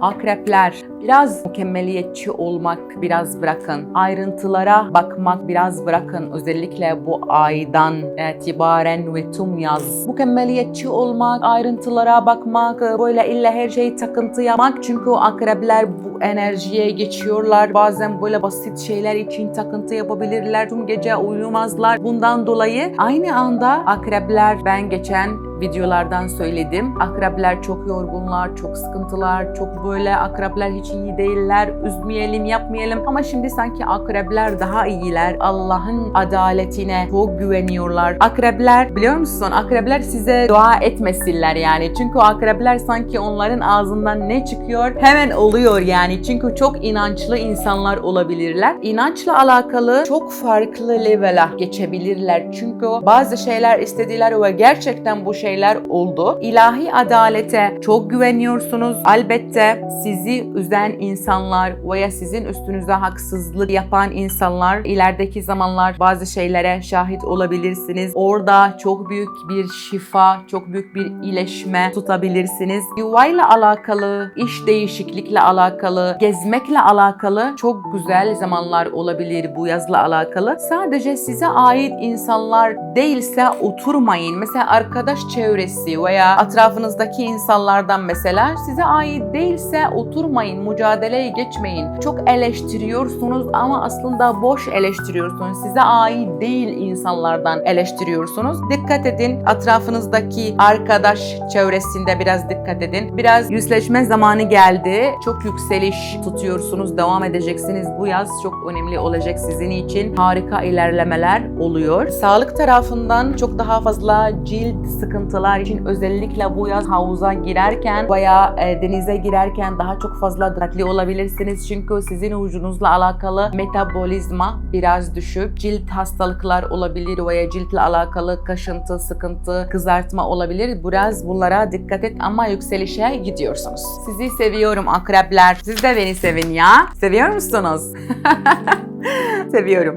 Akrepler biraz mükemmeliyetçi olmak biraz bırakın. Ayrıntılara bakmak biraz bırakın. Özellikle bu aydan itibaren ve tüm yaz. Mükemmeliyetçi olmak, ayrıntılara bakmak, böyle illa her şeyi takıntı yapmak. Çünkü akrepler bu enerjiye geçiyorlar. Bazen böyle basit şeyler için takıntı yapabilirler. Tüm gece uyumazlar. Bundan dolayı aynı anda akrepler ben geçen videolardan söyledim. Akrepler çok yorgunlar, çok sıkıntılar, çok böyle akrepler hiç iyi değiller. Üzmeyelim, yapmayalım. Ama şimdi sanki akrepler daha iyiler. Allah'ın adaletine çok güveniyorlar. Akrepler biliyor musun? Akrepler size dua etmesinler yani. Çünkü akrepler sanki onların ağzından ne çıkıyor hemen oluyor yani. Çünkü çok inançlı insanlar olabilirler. İnançla alakalı çok farklı level'a geçebilirler. Çünkü bazı şeyler istediler ve gerçekten bu şeyler oldu. İlahi adalete çok güveniyorsunuz. Elbette sizi üzen insanlar veya sizin üstünüze haksızlık yapan insanlar ilerideki zamanlar bazı şeylere şahit olabilirsiniz. Orada çok büyük bir şifa, çok büyük bir iyileşme tutabilirsiniz. Yuvayla alakalı, iş değişiklikle alakalı, gezmekle alakalı çok güzel zamanlar olabilir bu yazla alakalı. Sadece size ait insanlar değilse oturmayın. Mesela arkadaş çevresi veya etrafınızdaki insanlardan mesela size ait değilse oturmayın, mücadeleye geçmeyin. Çok eleştiriyorsunuz ama aslında boş eleştiriyorsunuz. Size ait değil insanlardan eleştiriyorsunuz. Dikkat edin etrafınızdaki arkadaş çevresinde biraz dikkat edin. Biraz yüzleşme zamanı geldi. Çok yükseliş tutuyorsunuz, devam edeceksiniz. Bu yaz çok önemli olacak sizin için. Harika ilerlemeler oluyor. Sağlık tarafından çok daha fazla cilt sıkıntılar için özellikle bu yaz havuza girerken veya e, denize girerken daha çok fazla dikkatli olabilirsiniz. Çünkü sizin vücudunuzla alakalı metabolizma biraz düşük. Cilt hastalıklar olabilir veya ciltle alakalı kaşıntı, sıkıntı, kızartma olabilir. Biraz bunlara dikkat et ama yükselişe gidiyorsunuz. Sizi seviyorum akrepler. Siz de beni sevin ya. Seviyor musunuz? Seviyorum.